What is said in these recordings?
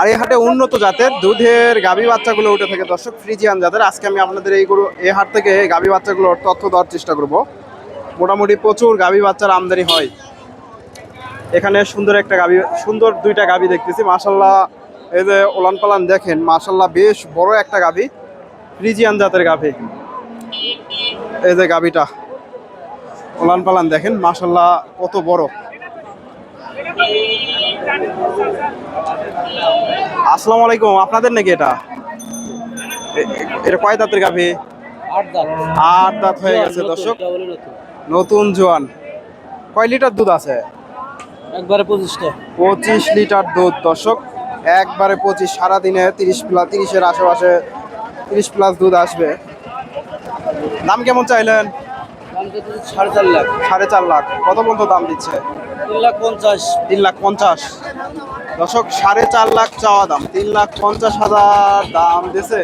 আর এই হাটে উন্নত জাতের দুধের গাভী বাচ্চাগুলো উঠে থাকে। দর্শক, ফ্রিজিয়ান জাতের আজকে আমি আপনাদের এই গরু, এই হাট থেকে গাভী বাচ্চাগুলোর তথ্য দেওয়ার চেষ্টা করব। মোটামুটি প্রচুর গাভী বাচ্চার আমদানি হয়। এখানে সুন্দর একটা গাভী সুন্দর দুইটা গাভী দেখতেছি। মাশাল্লাহ, এই যে ওলান পালান দেখেন, মাশাল্লাহ বেশ বড় একটা গাভী ফ্রিজিয়ান জাতের গাভী এই যে গাভীটা ওলান পালান দেখেন, মাশাল্লাহ কত বড়। আসসালামু আলাইকুম আপনাদের নাকি এটা? এটা কয় দাঁতের গাভী? আট দাঁত। হয়ে গেছে দর্শক। নতুন। জোয়ান। কয় লিটার দুধ আছে? একবারে পঁচিশটা পঁচিশ লিটার দুধ দর্শক। একবারে পঁচিশ সারাদিনে তিরিশ প্লাস তিরিশের আশেপাশে তিরিশ প্লাস দুধ আসবে। দাম কেমন চাইলেন? সাড়ে চার লাখ। সাড়ে চার লাখ। কত পর্যন্ত দাম দিচ্ছে? তিন লাখ পঞ্চাশ। তিন লাখ পঞ্চাশ। দর্শক সাড়ে চার লাখ চাওয়া দাম। তিন লাখ পঞ্চাশ হাজার দাম দিছে।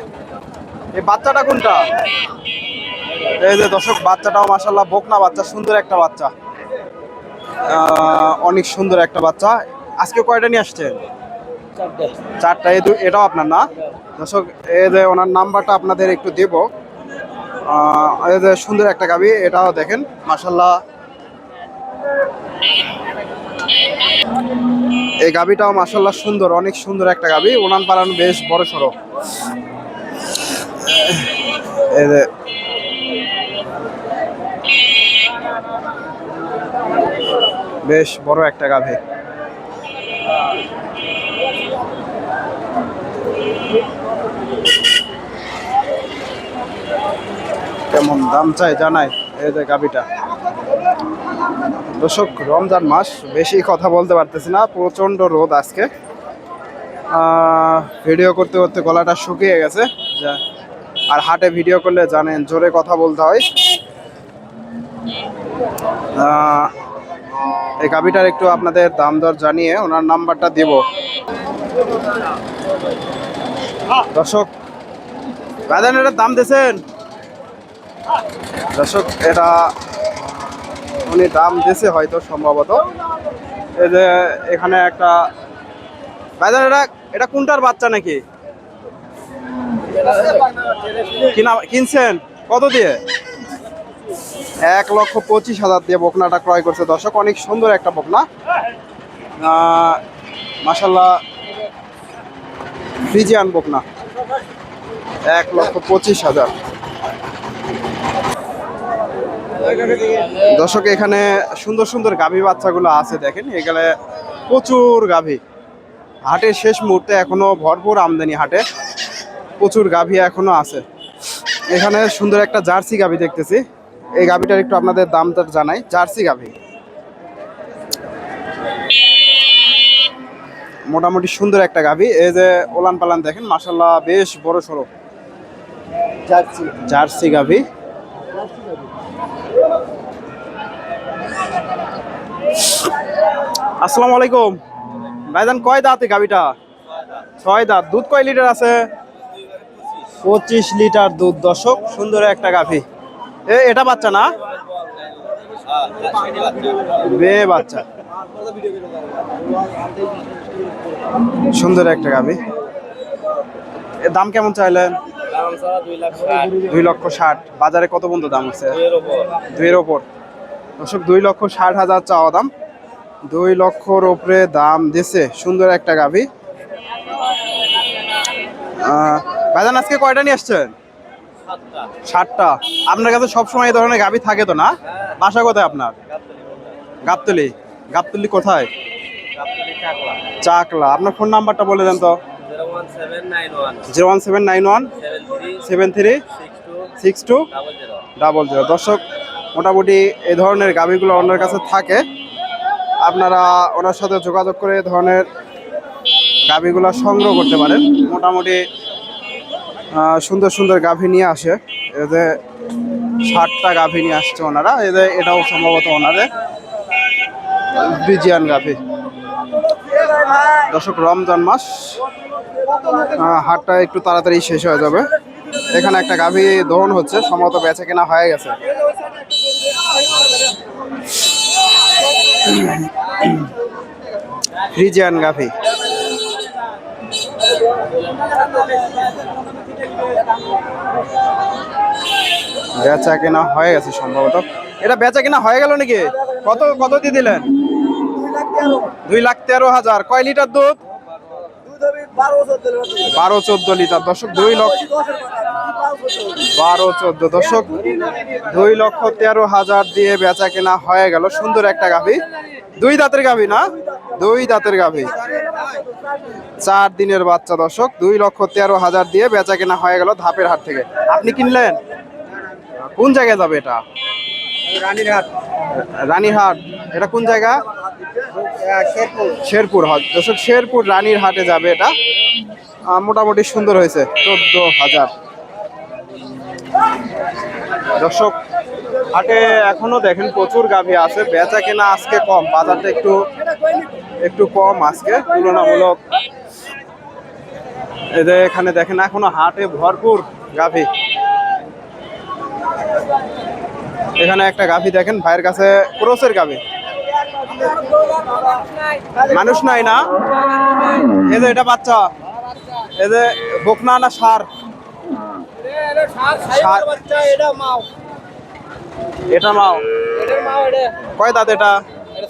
এই বাচ্চাটা কোনটা? এই যে দর্শক বাচ্চাটাও মাসাল্লাহ বকনা বাচ্চা সুন্দর একটা বাচ্চা। অনেক সুন্দর একটা বাচ্চা। আজকে কয়টা নিয়ে আসছেন? চারটে। এটাও আপনার না? দর্শক এই যে ওনার নাম্বারটা আপনাদের একটু দেব। সুন্দর একটা গাবি, এটাও দেখেন মাসাল্লাহ এই গাবিটাও মাসাল্লাহ সুন্দর, অনেক সুন্দর একটা গাবি। ওনান পালানো বেশ বড় সড়ো। বেশ বড় একটা গাভী কেমন দাম চাই জানাই এই যে গাবিটা দর্শক, রমজান মাস, বেশি কথা বলতে পারতেছি না প্রচণ্ড রোদ আজকে। ভিডিও করতে করতে গলাটা শুকিয়ে গেছে। আর হাটে ভিডিও করলে জানেন, জোরে কথা বলতে হয়। এই গাবিটার একটু আপনাদের দাম দর জানিয়ে ওনার নাম্বারটা দেব। দর্শক এটার দাম দিয়েছেন? দর্শক, এটা উনি দাম দিয়েছে হয়তো সম্ভবত। এই যে এখানে একটা বাজার, এটা এটা কোনটার বাচ্চা নাকি? কিনা কিনছেন? কত দিয়ে? এক লক্ষ পঁচিশ হাজার দিয়ে বকনাটা ক্রয় করছে দর্শক, অনেক সুন্দর একটা বকনা। মাসাল্লাহ ফ্রিজিয়ান বকনা। এক লক্ষ পঁচিশ হাজার। দর্শক এখানে সুন্দর সুন্দর গাভী বাচ্চাগুলো আছে দেখেন এখানে প্রচুর গাভী। হাটের শেষ মুহূর্তে এখনও ভরপুর আমদানি হাটে। প্রচুর গাভী এখনও আছে। এখানে সুন্দর একটা জার্সি গাভী দেখতেছি। এই গাভীটার একটু আপনাদের দামটা জানাই। জার্সি গাভী। মোটামুটি সুন্দর একটা গাভী। এই যে ওলান পালান দেখেন মাসাল্লাহ বেশ বড় সড়ো। যাচ্ছি জার্সি গাভী। আসসালামু আলাইকুম। ভাইজান কয় দাঁতে গাভীটা? ছয় দাঁত। দুধ কয় লিটার আছে? পঁচিশ লিটার দুধ দশক সুন্দর একটা গাভী। এ এটা বাচ্চা না? বে বাচ্চা। সুন্দর একটা গাভী। এর দাম কেমন চাইলেন? দুই লক্ষ ষাট। বাজারে কত বন্ধু দাম আছে? দুইয়ের ওপর। দর্শক, দুই লক্ষ ষাট হাজার চাওয়া দাম। দুই লক্ষর ওপরে দাম দিছে সুন্দর একটা গাভী। ভাইজান, আজকে কয়টা নিয়ে আসছেন? ষাটটা আপনার কাছে সবসময় এই ধরনের গাভী থাকে তো না? বাসা কোথায় আপনার? গাবতলি। গাবতলি কোথায়? চাকলা। আপনার ফোন নাম্বারটা বলে দেন তো। Zero one seven nine one. Seven three. Six two. Double zero. দর্শক মোটামুটি এই ধরনের গাভিগুলো ওনার কাছে থাকে। আপনারা ওনার সাথে যোগাযোগ করে এ ধরনের গাভীগুলো সংগ্রহ করতে পারেন। মোটামুটি সুন্দর সুন্দর গাভী নিয়ে আসে। এতে ষাটটা গাভী নিয়ে আসছে ওনারা। এদের এটাও সম্ভবত ওনাদের বিজিয়ান গাভী। দর্শক, রমজান মাস হাটটা একটু তাড়াতাড়ি শেষ হয়ে যাবে। এখানে একটা গাভী দহন হচ্ছে, সম্ভবত বেচা কেনা হয়ে গেছে। ফ্রিজিয়ান গাফি বেচা কেনা হয়ে গেছে সম্ভবত। এটা বেচা কেনা হয়ে গেল নাকি? কত কত দিয়ে দিলেন? দুই লাখ তেরো হাজার। কয় লিটার দুধ? বারো চোদ্দ লিটার দর্শক দুই লক্ষ বারো চোদ্দ। দর্শক দুই লক্ষ তেরো হাজার দিয়ে বেচা কেনা হয়ে গেল। সুন্দর একটা গাভী। দুই দাঁতের গাভী না? দুই দাঁতের গাভী। চার দিনের বাচ্চা দর্শক দুই লক্ষ তেরো হাজার দিয়ে বেচা কেনা হয়ে গেল ধাপের হাট থেকে। আপনি কিনলেন? কোন জায়গায় যাবে এটা? রানীরহাট। রানীরহাট। এটা কোন জায়গা? শেরপুর হাট দর্শক, শেরপুর রানীর হাটে যাবে এটা। মোটামুটি সুন্দর হয়েছে, চোদ্দ হাজার। দর্শক, হাটে এখনও দেখেন প্রচুর গাভী আছে। বেচা কেনা আজকে কম, বাজারটা একটু একটু কম আজকে, তুলনামূলক। এদের এখানে দেখেন, এখনও হাটে ভরপুর গাভী। এখানে একটা গাভী দেখেন, ভাইয়ের কাছে ক্রোসের গাভী। মানুষ নাই না? এই যে এটা বাচ্চা। এই যে বকনা না সার? এটা মাও। কয় দাঁত এটা?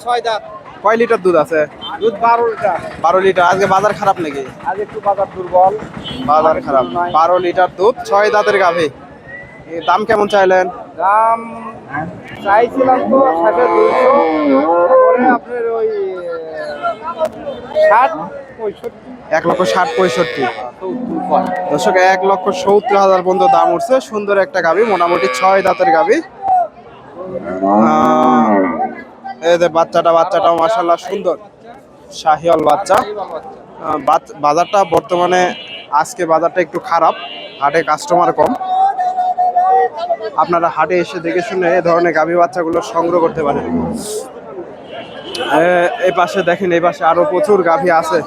ছয় দাঁত কয় লিটার দুধ আছে? দুধ বারো লিটার। বারো লিটার আজকে বাজার খারাপ নাকি? আজ একটু বাজার দুর্বল বাজার খারাপ। বারো লিটার দুধ, ছয় দাঁতের গাভী। দাম কেমন চাইলেন? দাম চাইছিলাম তো আপনার ওই ষাট পঁয়ষট্টি। এক লক্ষ ষাট পঁয়ষট্টি। সত্তর দর্শক এক লক্ষ সত্তর হাজার পর্যন্ত দাম উঠছে। সুন্দর একটা গাভী মোটামুটি ছয় দাঁতের এই বাচ্চাটা বাচ্চাটাও মাসাল্লাহ সুন্দর। শাহিয়াল বাচ্চা। বাজারটা বর্তমানে আজকে বাজারটা একটু খারাপ। হাটে কাস্টমার কম। আপনারা হাটে এসে দেখে শুনে এই ধরনের গাভী বাচ্চাগুলো সংগ্রহ করতে পারেন। এ- এই পাশে দেখেন, এই পাশে আরও প্রচুর গাভী আছে।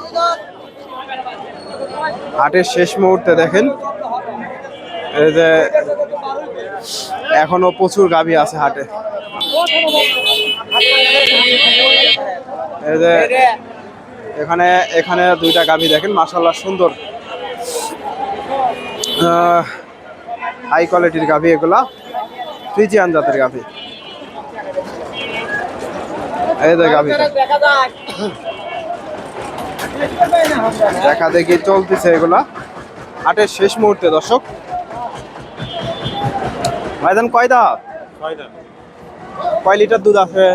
হাটের শেষ মুহূর্তে দেখেন এই যে এখনও প্রচুর গাভী আছে হাটে। এই যে এখানে এখানে দুইটা গাভী দেখেন মাসাল্লাহ সুন্দর। হাই কোয়ালিটির গাভী এগুলা ফ্রিজিয়ান জাতের গাভী। এই দেখা দেখি চলতেছে এগুলা। হাটের শেষ মুহূর্তে দর্শক। ভাইজান কয় দাঁত? কয় লিটার দুধ আছে?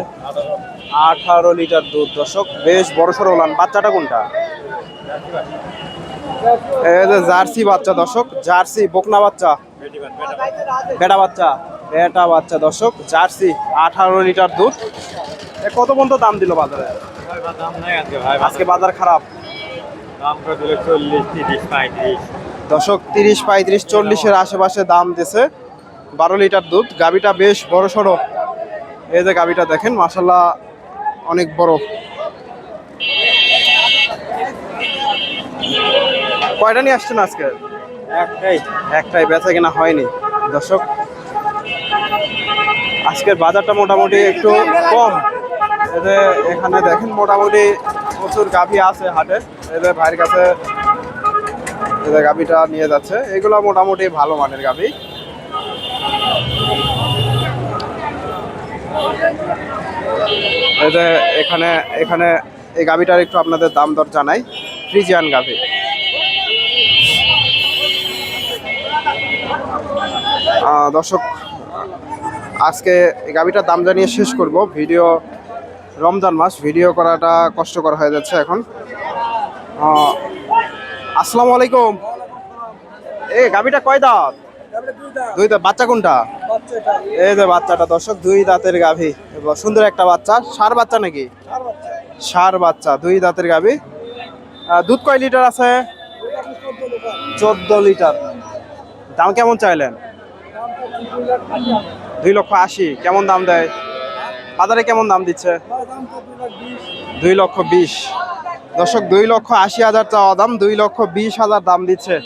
আঠারো লিটার দুধ দর্শক। বেশ বড় সড়ো ওলান বাচ্চাটা কোনটা? জার্সি বাচ্চা দর্শক। জার্সি বকনা বাচ্চা। বেটা বাচ্চা। বেটা বাচ্চা দর্শক। জার্সি আঠারো লিটার দুধ। কত পর্যন্ত দাম দিল বাজারে? দাম নাই আজকে ভাই আজকে বাজার খারাপ। দাম চল্লিশ তিরিশ পঁয়ত্রিশ দশক তিরিশ পঁয়ত্রিশ চল্লিশের আশেপাশে দাম দিছে। বারো লিটার দুধ গাবিটা বেশ বড় সড়ো। এই যে গাবিটা দেখেন মাসাল্লাহ অনেক বড়। কয়টা নিয়ে আসছেন আজকে? একটাই। একটাই বেচা কেনা হয়নি। দর্শক আজকের বাজারটা মোটামুটি একটু কম। এতে এখানে দেখেন মোটামুটি প্রচুর গাভী আছে হাটে। এদের ভাইয়ের কাছে এদের গাভীটা নিয়ে যাচ্ছে। এগুলো মোটামুটি ভালো মানের গাভী। এতে এখানে এখানে এই গাভীটার একটু আপনাদের দাম দর জানাই। ফ্রিজিয়ান গাভী। দর্শক, আজকে এই গাভিটার দাম জানিয়ে শেষ করব। ভিডিও রমজান মাস ভিডিও করাটা কষ্টকর হয়ে যাচ্ছে এখন। আসসালামু আলাইকুম। এই গাভিটা কয় দাঁত? দুই দাঁত। বাচ্চা কোনটা? এই যে বাচ্চাটা, দর্শক, দুই দাঁতের গাভী। সুন্দর একটা বাচ্চা। সার বাচ্চা নাকি? সার বাচ্চা, দুই দাঁতের গাভী। দুধ কয় লিটার আছে? চোদ্দ লিটার। দাম কেমন চাইলেন? দুই লক্ষ আশি। কেমন দাম দেয়? বাজারে কেমন দাম দিচ্ছে? দুই লক্ষ বিশ। দর্শক, দুই লক্ষ আশি হাজার চাওয়া দাম, দুই লক্ষ বিশ হাজার দাম দিচ্ছে।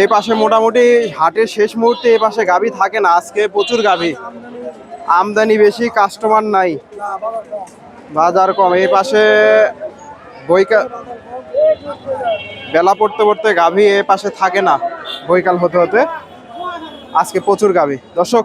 এই পাশে মোটামুটি হাটের শেষ মুহূর্তে এই পাশে গাভী থাকে না, আজকে প্রচুর গাভী। আমদানি বেশি কাস্টমার নাই। বাজার কম। এই পাশে বইকা বেলা পড়তে পড়তে গাভী এ পাশে থাকে না, বৈকাল হতে হতে। আজকে প্রচুর গাভী। দর্শক